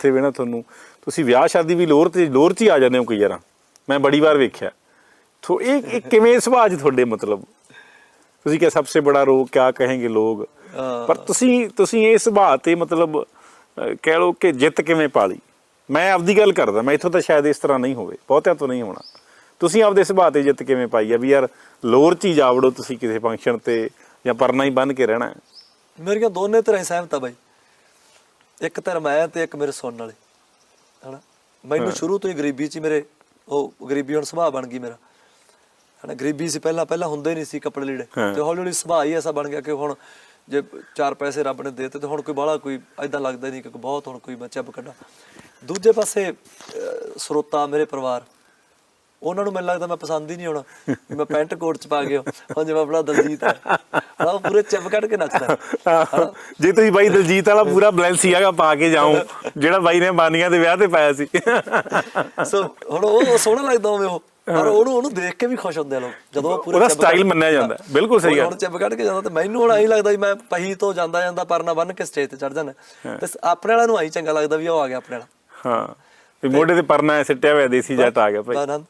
ਤੇ ਵੇ ਨਾ ਤੁਹਾਨੂੰ ਤੁਸੀਂ ਵਿਆਹ ਸ਼ਾਦੀ ਵੀ ਲੋਰ ਤੇ ਲੋਰ 'ਚ ਹੀ ਆ ਜਾਂਦੇ ਹੋ ਕਈ ਵਾਰਾਂ। ਮੈਂ ਬੜੀ ਵਾਰ ਵੇਖਿਆ। ਤੋ ਇਹ ਇਹ ਕਿਵੇਂ ਸੁਭਾਅ ਤੁਹਾਡੇ ਮਤਲਬ? ਤੁਸੀਂ ਕਿਹਾ ਸਭ ਤੋਂ ਬੜਾ ਰੋਗ ਕਿਆ ਕਹੇਂਗੇ ਲੋਗ। ਪਰ ਤੁਸੀਂ ਤੁਸੀਂ ਇਹ ਸੁਭਾਅ ਤੇ ਮਤਲਬ ਕਹਿ ਲਓ ਕਿ ਜਿੱਤ ਕਿਵੇਂ ਪਾਲੀ? ਮੈਂ ਆਪਦੀ ਗੱਲ ਕਰਦਾ ਮੈਂ ਇੱਥੋਂ ਤਾਂ ਸ਼ਾਇਦ ਇਸ ਤਰ੍ਹਾਂ ਨਹੀਂ ਹੋਵੇ ਬਹੁਤਿਆਂ ਤੋਂ ਨਹੀਂ ਹੋਣਾ। ਤੁਸੀਂ ਆਪਦੇ ਸੁਭਾਅ ਤੇ ਜਿੱਤ ਕਿਵੇਂ ਪਾਈ ਆ ਵੀ ਯਾਰ ਲੋਰ 'ਚ ਹੀ ਜਾ ਵੜੋ ਤੁਸੀਂ ਕਿਸੇ ਫੰਕਸ਼ਨ ਤੇ ਜਾਂ ਪਰਨਾ ਹੀ ਬੰਨ ਕੇ ਰਹਿਣਾ। ਮੇਰੀਆਂ ਦੋਨੇ ਤਰ੍ਹਾਂ ਹੀ ਸਹਿਮਤ ਆ ਬਾਈ। ਇੱਕ ਧਰਮ ਮੈਂ ਤੇ ਇੱਕ ਮੇਰੇ ਸੁਣਨ ਵਾਲੇ ਹਨਾ? ਮੈਨੂੰ ਸ਼ੁਰੂ ਤੋਂ ਹੀ ਗਰੀਬੀ 'ਚ ਮੇਰੇ ਉਹ ਗਰੀਬੀ ਹੁਣ ਸੁਭਾਅ ਬਣ ਗਈ ਮੇਰਾ ਹਨਾ? ਗਰੀਬੀ ਸੀ ਪਹਿਲਾਂ ਪਹਿਲਾਂ ਹੁੰਦੇ ਨਹੀਂ ਸੀ ਕੱਪੜੇ ਲੀੜੇ। ਤੇ ਹੌਲੀ ਹੌਲੀ ਸੁਭਾਅ ਹੀ ਐਸਾ ਬਣ ਗਿਆ ਕਿ ਹੁਣ ਜੇ ਚਾਰ ਪੈਸੇ ਰੱਬ ਨੇ ਦੇਤੇ ਤੇ ਹੁਣ ਕੋਈ ਬਾਹਲਾ ਕੋਈ ਐਦਾਂ ਲੱਗਦਾ ਨਹੀਂ ਕਿ ਬਹੁਤ ਹੁਣ ਕੋਈ ਮੈਂ ਚੱਬ ਕੱਢਾਂ ਦੂਜੇ ਪਾਸੇ ਸਰੋਤਾ ਮੇਰੇ ਪਰਿਵਾਰ ਉਹਨਾਂ ਨੂੰ ਮੈਨੂੰ ਲੱਗਦਾ ਮੈਂ ਪਸੰਦ ਹੀ ਨਹੀਂ ਆਉਣਾ ਵੀ ਮੈਂ ਪੈਂਟ ਕੋਟ ਚ ਪਾ ਗਿਆ ਹੁਣ ਜਿਵੇਂ ਆਪਣਾ ਦਲਜੀਤ ਹੈ ਉਹ ਪੂਰੇ ਚੱਬ ਕੱਢ ਕੇ ਨੱਚਦਾ। ਜੇ ਤੁਸੀਂ ਬਾਈ ਦਲਜੀਤ ਵਾਲਾ ਪੂਰਾ ਬਲੈਂਸੀਆਗਾ ਪਾ ਕੇ ਜਾਓ ਜਿਹੜਾ ਬਾਈ ਨੇ ਬਾਨੀਆਂ ਦੇ ਵਿਆਹ ਤੇ ਪਾਇਆ ਸੀ। ਸੋ ਹੁਣ ਉਹ ਸੋਹਣਾ ਲੱਗਦਾ ਹੋਵੇ ਉਹ। ਪਰ ਉਹਨੂੰ ਉਹਨੂੰ ਦੇਖ ਕੇ ਵੀ ਖੁਸ਼ ਹੁੰਦੇ ਆ ਲੋਕ ਜਦੋਂ ਉਹ ਪੂਰੇ ਉਹਦਾ ਕੱਢ- ਮੰਨਿਆ ਜਾਂਦਾ। ਬਿਲਕੁਲ ਸਹੀ ਗੱਲ। ਹੁਣ ਚੱਬ ਕੱਢ ਕੇ ਜਾਂਦਾ ਤੇ ਮੈਨੂੰ ਹੁਣ ਐਂ ਲੱਗਦਾ ਵੀ ਮੈਂ ਪਹੀ ਤੋਂ ਜਾਂਦਾ ਜਾਂਦਾ ਪਰਨਾ ਬੰਨ ਕੇ ਸਟੇਜ ਤੇ ਚੜ ਜਾਂਦਾ। ਤੇ ਆਪਣੇ ਵਾਲਾ ਨੂੰ ਐਂ ਚੰਗਾ ਲੱਗਦਾ ਵੀ ਉਹ ਆ ਗਿਆ ਆਪਣੇ ਵਾਲਾ। ਹਾਂ। ਵੀ ਮੋਢੇ ਤੇ ਪਰਨਾ ਸਿੱਟਿਆ ਹੋਇਆ ਦੇਸੀ ਜੱਟ ਆ ਗਿਆ ਭਾਈ। ਤਾਂ